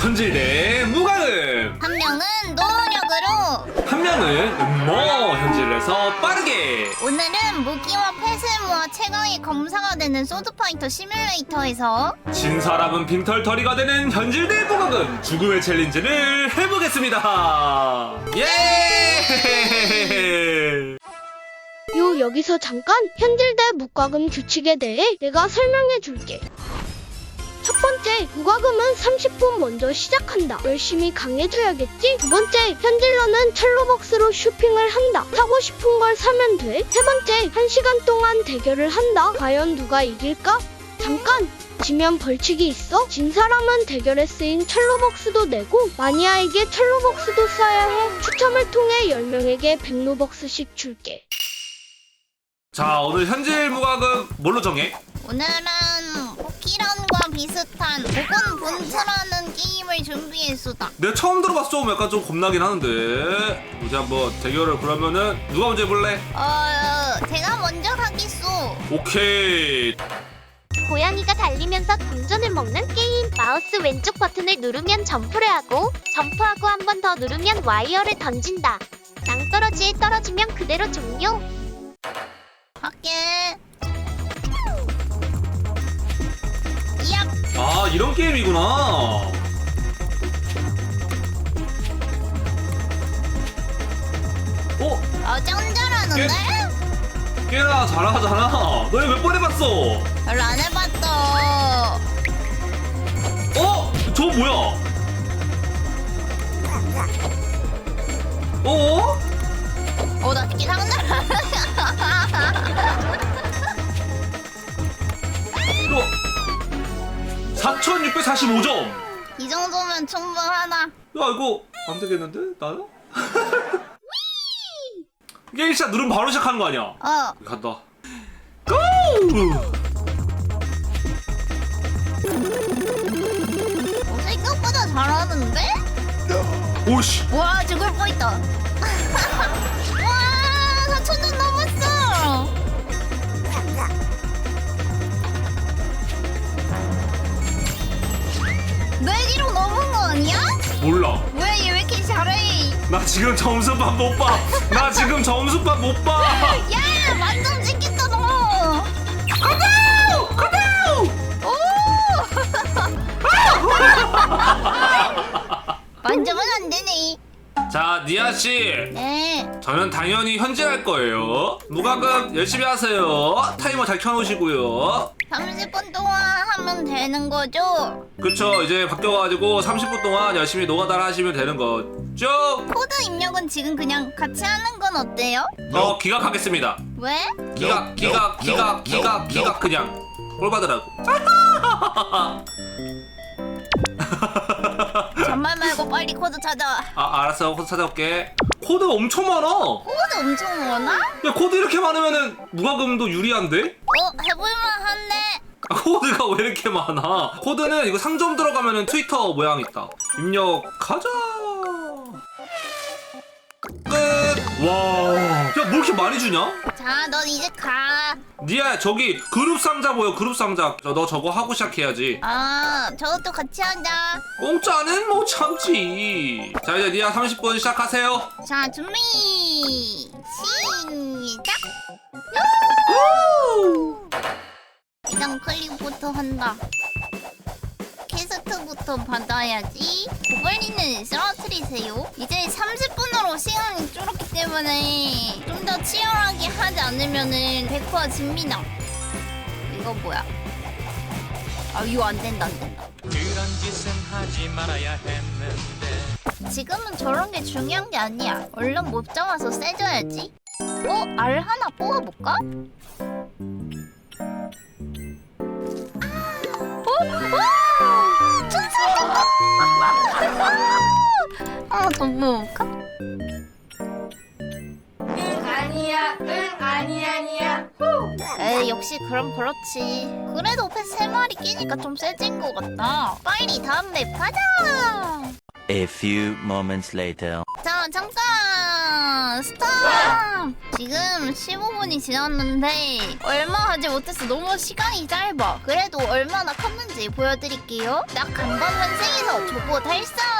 현질 대 무과금 한 명은 노력으로. 한 명은 음모 현질을 해서 빠르게. 오늘은 무기와 펫을 모아 최강의 검사가 되는 소드파이터 시뮬레이터에서. 진 사람은 빈털터리가 되는 현질 대 무과금 죽음의 챌린지를 해보겠습니다. 예! 요 여기서 잠깐 현질대 무과금 규칙에 대해 내가 설명해 줄게. 첫 번째, 무과금은 30분 먼저 시작한다. 열심히 강해져야겠지? 두 번째, 현질러는 첼로벅스로 쇼핑을 한다. 사고 싶은 걸 사면 돼. 세 번째, 1시간 동안 대결을 한다. 과연 누가 이길까? 잠깐! 지면 벌칙이 있어? 진 사람은 대결에 쓰인 첼로벅스도 내고 마니아에게 첼로벅스도 써야 해. 추첨을 통해 10명에게 100로벅스씩 줄게. 자 오늘 현질 무과금 뭘로 정해? 오늘은 포키런과 비슷한 복은 분투라는 게임을 준비했수다. 내가 처음 들어봐서 좀 약간 좀 겁나긴 하는데 이제 한번 대결을 그러면은 누가 먼저 해볼래? 어, 제가 먼저 하겠소. 오케이 고양이가 달리면서 동전을 먹는 게임. 마우스 왼쪽 버튼을 누르면 점프를 하고, 점프하고 한 번 더 누르면 와이어를 던진다. 낭떠러지에 떨어지면 그대로 종료. 할게. 아 이런 게임이구나 어? 어, 짱 잘하는데? 꽤나 잘하잖아 너 이거 몇번 해봤어? 별로 안 해봤어. 어? 저 뭐야? 어? 어, 나 특히 이 4645점 이 정도면 충분하다. 야 이거 안 되겠는데? 나는? 게임 시작 누르면 바로 시작하는 거 아니야? 어, 간다 고! 어, 생각보다 잘하는데? 오씨 와, 죽을 뻔했다. 몰라 뭐야, 얘 왜 이렇게 잘해? 나 지금 점수판 못 봐 나 지금 점수판 못 봐 야, 만점 찍겠다, 너. 가자! 가자! 만점은 안 되네. 자 니아 씨 네. 저는 당연히 현질할 거예요 무과금 열심히 하세요 타이머 잘 켜놓으시고요 30분 동안 하면 되는 거죠? 그쵸 이제 바뀌어가지고 30분 동안 열심히 노가다를 하시면 되는 거죠? 코드 입력은 지금 그냥 같이 하는 건 어때요? 어 기각하겠습니다 왜? 기각 기각 기각 기각 기각 그냥 꼴 받으라고 잔말 말고 빨리 코드 찾아. 아 알았어 코드 찾아올게 코드가 엄청 많아 코드 엄청 많아? 야 코드 이렇게 많으면은 무과금도 유리한데? 어, 해볼만 한데. 아, 코드가 왜 이렇게 많아 코드는 이거 상점 들어가면은 트위터 모양 있다 입력하자 끝 와 야 뭐 이렇게 많이 주냐? 자, 넌 이제 가. 니야 저기 그룹 상자 보여 그룹 상자 저, 너 저거 하고 시작해야지 아, 저것도 같이 하자. 공짜는 못 참지 자 이제 니야 30분 시작하세요 자, 준비. 시작. 일단 클릭부터 한다. 퀘스트부터 받아야지. 고블린을 쓰러뜨리세요. 이제 30분으로 시간이 줄었기 때문에 좀 더 치열하게 하지 않으면은 100% 집니다. 이거 뭐야? 아, 이거 안 된다, 안 된다. 그런 짓은 하지 말아야 했는데 지금은 저런 게 중요한 게 아니야. 얼른 못 잡아서 세져야지. 어? 알 하나 뽑아볼까? 하나 더 뽑아볼까? 에이 역시 그럼 그렇지 그래도 펫 3마리 끼니까 좀 세진 것 같다 빨리 다음 맵 가자 A few moments later. 자 잠깐 스탑 지금 15분이 지났는데 얼마 하지 못했어 너무 시간이 짧아 그래도 얼마나 컸는지 보여드릴게요. 딱한번 환생해서 조보 달성!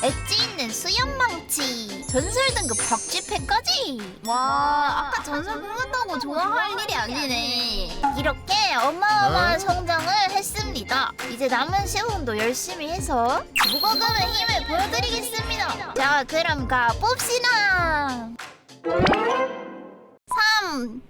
엣지 있는 수염망치. 전설 등급 벽지패까지. 와 아까 전설 뽑았다고 좋아할 일이 아니네. 이렇게 어마어마한 성장을 했습니다. 이제 남은 시험도 열심히 해서 무거금의 힘을 보여드리겠습니다. 자 그럼 가봅시다. 3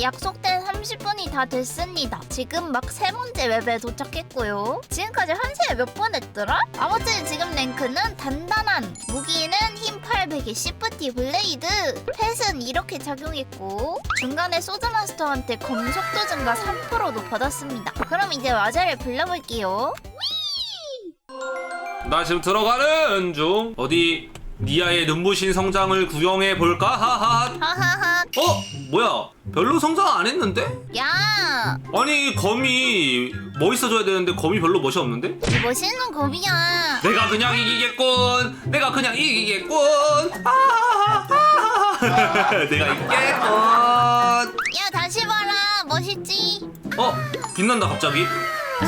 약속된 30분이 다 됐습니다. 지금 막 세 번째 웹에 도착했고요. 지금까지 한시에 몇 번 했더라? 아무튼 지금 랭크는 단단한, 무기는 힘 800의 시프티 블레이드, 펫은 이렇게 착용했고 중간에 소드마스터한테 검속도 증가 3%도 받았습니다. 그럼 이제 와자를 불러볼게요. 나 지금 들어가는 중 어디 니아의 눈부신 성장을 구경해 볼까? 하하 하하하. 어? 뭐야? 별로 성장 안 했는데? 야! 아니 거미 멋있어져야 되는데 거미 별로 멋이 없는데? 멋있는 거미야. 내가 그냥 이기겠군. 내가 그냥 이기겠군. 아하하하. 내가 이기겠군. 야 다시 봐라. 멋있지? 어? 빛난다 갑자기.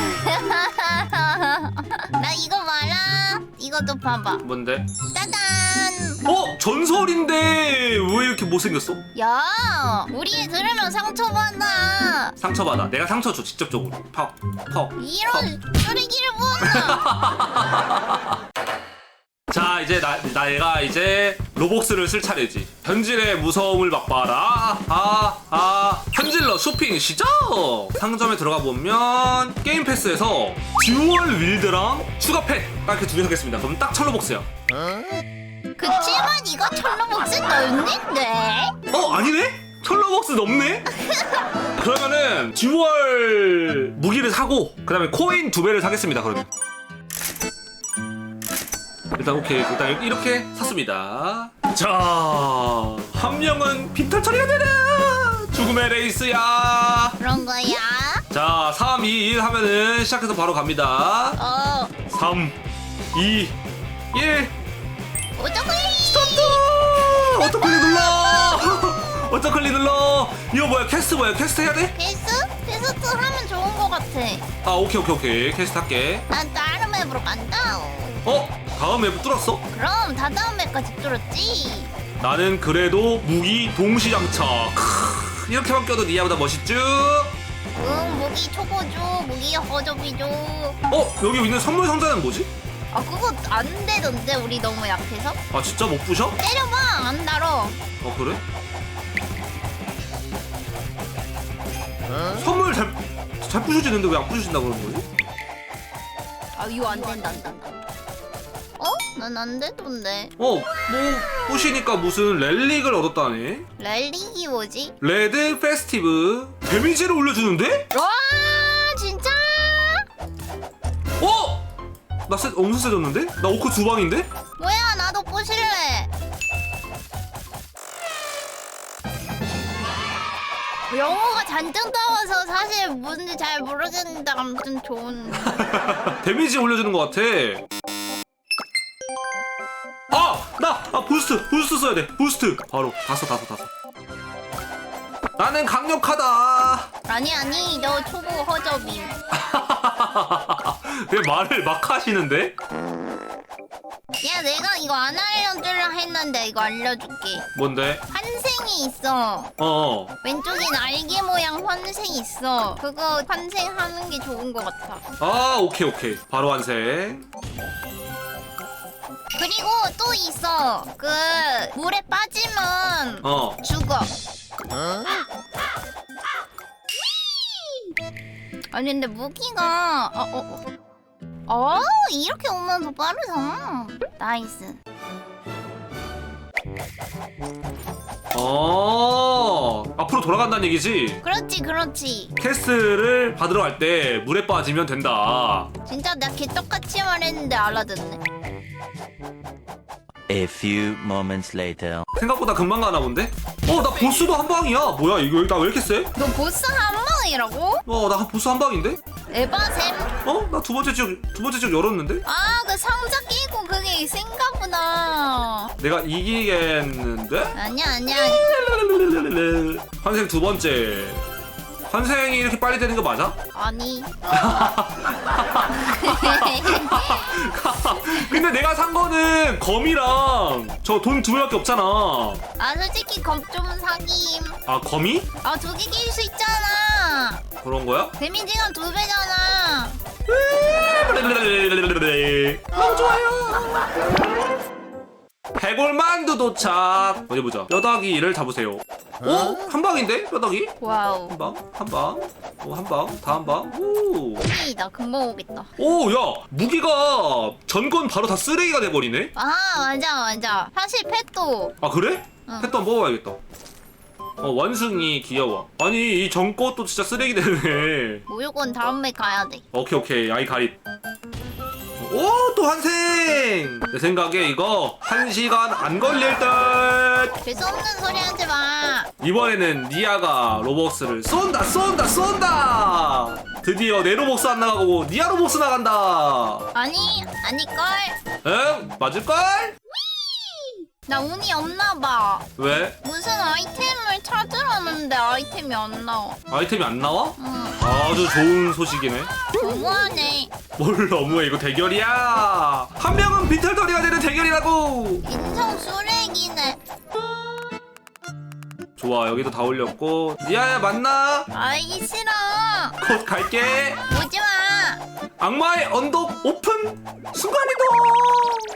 나 이거 봐라 이것도 봐봐. 뭔데? 짜잔! 어? 전설인데 왜 이렇게 못생겼어? 야 우리 들으면 상처받아. 상처받아. 내가 상처 줘 직접적으로. 퍽 퍽 이런 쓰레기를 보나 자 이제 나, 나 얘가 이제 로복스를 쓸 차례지. 현질의 무서움을 맛봐라. 아아. 현질러 쇼핑 시작! 상점에 들어가 보면 게임 패스에서 듀얼 윌드랑 추가 펫 이렇게 두 개 사겠습니다. 그럼 딱 철로복스야. 그치만 이거 철로복스 넓는데? 어 아니네? 철로복스 넘네? 그러면은 듀얼 무기를 사고 그 다음에 코인 두 배를 사겠습니다 그러면 일단 오케이. 일단 이렇게 샀습니다. 자한 명은 빈털 처리가 되나 죽음의 레이스야. 그런 거야? 자 3, 2, 1 하면은 시작해서 바로 갑니다. 어. 3, 2, 1 어떡해 스타트! 어떡클릭 눌러! 어떡클릭 눌러! 이거 뭐야? 캐스트 뭐야? 캐스트 해야 돼? 패스? 패스트 하면 좋은 거 같아. 아 오케이 오케이 오케이. 캐스트 할게. 난 다른 맵으로 간다. 어? 다음 맵 뚫었어? 그럼 다 다음 맵까지 뚫었지 나는 그래도 무기 동시장착 크, 이렇게만 껴도 니아보다 멋있쥬? 응 무기 초보줘 무기 허접이죠 어? 여기 있는 선물 상자는 뭐지? 아 그거 안 되던데 우리 너무 약해서 아 진짜 못 부셔? 때려봐 안 달어 어 그래? 선물 잘, 잘 부셔지는데 왜 안 부셔진다 그러는 거지? 아 이거 안 된다 안 된다 어? 난 안 되던데 어, 뭐 부시니까 무슨 렐릭을 얻었다네 랠리기 뭐지? 레드 페스티브 데미지를 올려주는데? 와 진짜? 어? 나 세, 엄청 세졌는데? 나 오크 두 방인데? 뭐야 나도 부실래 영어가 잔뜩 나와서 사실 뭔지 잘 모르겠는데 아무튼 좋은 데미지 올려주는 것 같아 아! 부스트! 부스트 써야 돼 부스트! 바로 다섯 다섯 다섯 나는 강력하다 아니 아니 너 초보 허접임 왜 말을 막 하시는데? 야 내가 이거 안 알려주려 했는데 이거 알려줄게 뭔데? 환생이 있어 어어 왼쪽에 날개 모양 환생 있어 그거 환생하는 게 좋은 것 같아 아 오케이 오케이 바로 완생 그리고 또 있어. 그 물에 빠지면 어. 죽어. 아니 근데 무기가 어, 어, 어. 어 이렇게 오면 더 빠르잖아 나이스. 어. 앞으로 돌아간다는 얘기지? 그렇지 그렇지. 캐스트를 받으러 갈 때 물에 빠지면 된다. 진짜 내가 개떡같이 말했는데 알아듣네 A few moments later. 생각보다 금방 가나 본데? 어 나 보스도 한 방이야 뭐야 이거 나 왜 이렇게 세? 너 보스 한 방이라고? 어 나 보스 한 방인데? 에바셈 어? 나 두 번째 지역 두 번째 지역 열었는데? 아 그 상자 끼고 그게 생가보다 내가 이기겠는데? 아니야 아니야 환생 두 번째. 환생이 이렇게 빨리 되는 거 맞아? 아니. 근데 내가 산 거는 검이랑 저 돈두 개밖에 없잖아. 아 솔직히 검좀 사김. 아 검이? 아두 개 낄 수 있잖아. 그런 거야? 데미지가 두 배잖아. 너무 좋아요. 해골만두 도착. 어디 보자. 뼈다귀를 잡으세요. 오, 한 방인데 뼈다귀? 와우. 한 방, 한 방, 오, 한 방, 다음 방. 오, 이, 나 금방 오겠다. 오, 야, 무기가 전건 바로 다 쓰레기가 돼버리네. 아 맞아 맞아. 사실 펫도 아 그래? 응. 한번 먹어야겠다. 어, 원숭이 귀여워. 아니 이 전것도 진짜 쓰레기 되네. 무조건 다음에 가야 돼. 오케이 오케이 아이 가릿 오 또 환생 내 생각에 이거 한 시간 안 걸릴 듯 재수 없는 소리 하지 마. 이번에는 니아가 로벅스를 쏜다 쏜다 쏜다 드디어 내 로벅스 안 나가고 니아 로벅스 나간다 아니 아니걸. 응 맞을걸? 나 운이 없나 봐. 왜? 무슨 아이템을 찾으라는데 아이템이 안 나와. 아이템이 안 나와? 응. 아주 좋은 소식이네 너무하네. 뭘 너무해 이거 대결이야. 한 명은 비틀터리가 되는 대결이라고. 인성 쓰레기네. 좋아 여기도 다 올렸고. 니아야 만나. 알기 싫어. 곧 갈게. 오지 마. 악마의 언덕 오픈 순간이동.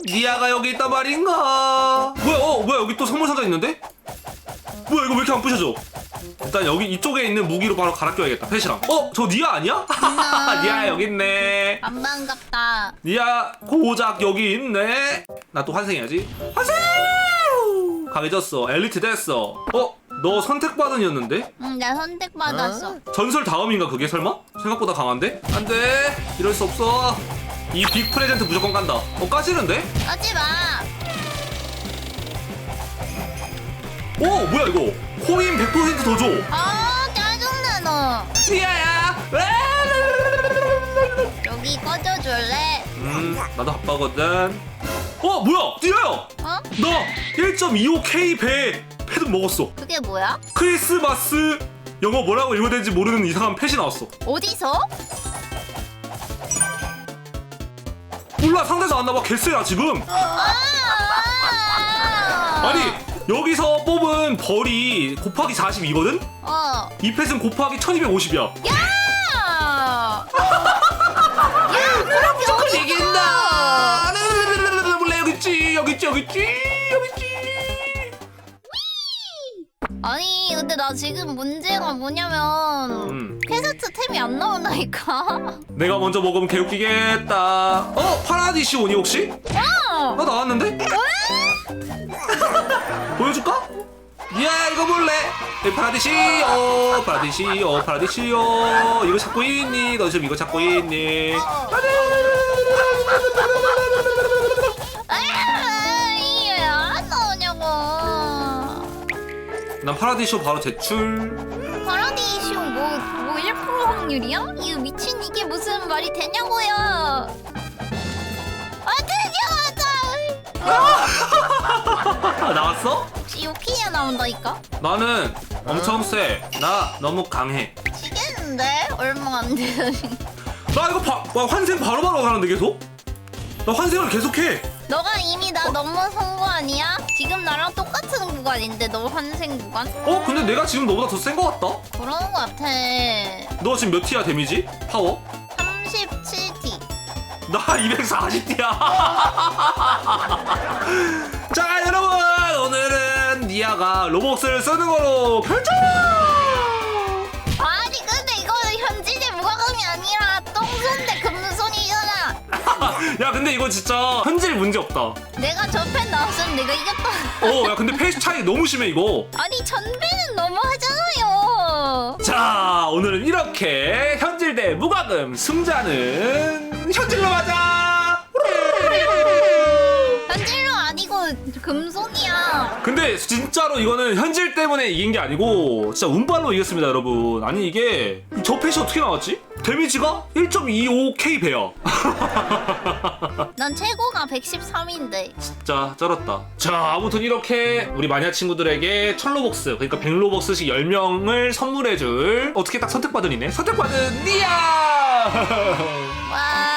니아가 여기 있단 말인가? 뭐야 어 뭐야 여기 또 선물 상자 있는데? 뭐야 이거 왜 이렇게 안 부셔져 일단 여기 이쪽에 있는 무기로 바로 갈아 껴야겠다. 펫이랑. 어? 저 니아 아니야? 니아. 여기 있네. 안 반갑다. 니아 고작 여기 있네. 나 또 환생해야지. 환생! 강해졌어. 엘리트 됐어. 어? 너 선택받은 이었는데? 응, 나 선택받았어. 전설 다음인가 그게 설마? 생각보다 강한데? 안돼. 이럴 수 없어. 이 빅 프레젠트 무조건 간다. 어 까지는데? 하지 마. 오 뭐야 이거 코인 100%더 줘 아, 짜증나 너. 니아야 여기 꺼져줄래? 음 나도 바빠거든 어 뭐야 니아야 어? 나 1.25K 배 패드 먹었어 그게 뭐야? 크리스마스 영어 뭐라고 읽어야 되는지 모르는 이상한 펫이 나왔어 어디서? 몰라 상대에서 안 나와 개쎄야 지금 아! 아니 여기서 뽑은 벌이 곱하기 42거든? 어. 이 펫은 곱하기 1250이야 야! 야, 그렇게 이긴다 몰래 여기 있지 여기 있지 여기 있지 여기 있지 아니, 근데 나 지금 문제가 뭐냐면 음 퀘스트 템이 안 나온다니까. 내가 먼저 먹으면 개웃기겠다 어? 파라디시 오니 혹시? 어. 나 나왔는데? 보여줄까? 야 이거 볼래? 이 파라디시오 파라디시오 파라디시오 이거 찾고 있니? 너 지금 이거 찾고 있니? 아, 이게 안 나오냐고. 난 파라디시오 바로 제출 파라디시오 뭐, 뭐1% 확률이야? 이거 미친 이게 무슨 말이 되냐고요. 아, 드디어 왔다. 아, 나왔어? 지오키야 나온다니까? 나는 엄청 쎄나 너무 강해 지겠는데? 얼마 안 되더니. 나 이거 바, 와, 환생 바로바로 가는데 계속? 나 환생을 계속해 너가 이미 나 너무 선거 아니야? 지금 나랑 똑같은 구간인데 너 환생 구간? 어? 근데 내가 지금 너보다 더센거 같다? 그런 거 같아. 너 지금 몇 티야 데미지? 파워? 37T. 나 240티야 자 여러분 니아가 로벅스를 쓰는 거로 결정 아니 근데 이거는 현진의 무과금이 아니라 똥손대 금손이잖아. 야 근데 이거 진짜 현질 문제 없다 내가 저팬 나왔으면 내가 이겼다. 어야 근데 페이스 차이 너무 심해 이거 아니 전배는 너무 하잖아요. 자 오늘은 이렇게 현질 대 무과금 승자는 현질로 가자 현질로 아니고 금손이야. 근데 진짜로 이거는 현질 때문에 이긴 게 아니고 진짜 운빨로 이겼습니다 여러분 아니 이게 저 펫이 어떻게 나왔지? 데미지가 1.25K 배야. 난 최고가 113인데. 진짜 쩔었다. 자, 아무튼 이렇게 우리 마니아 친구들에게 철로복스, 그러니까 100로복스씩 10명을 선물해줄 어떻게 딱 선택받은 이네? 선택받은 니아! 와,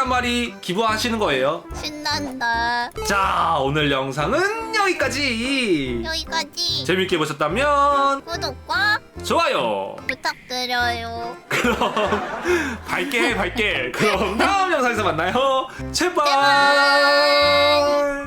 한 마리 기부하시는 거예요. 신난다. 자, 오늘 영상은 여기까지. 여기까지. 재밌게 보셨다면 구독과 좋아요. 부탁드려요. 그럼 밝게 밝게. 그럼 다음 영상에서 만나요. 제발. 제발.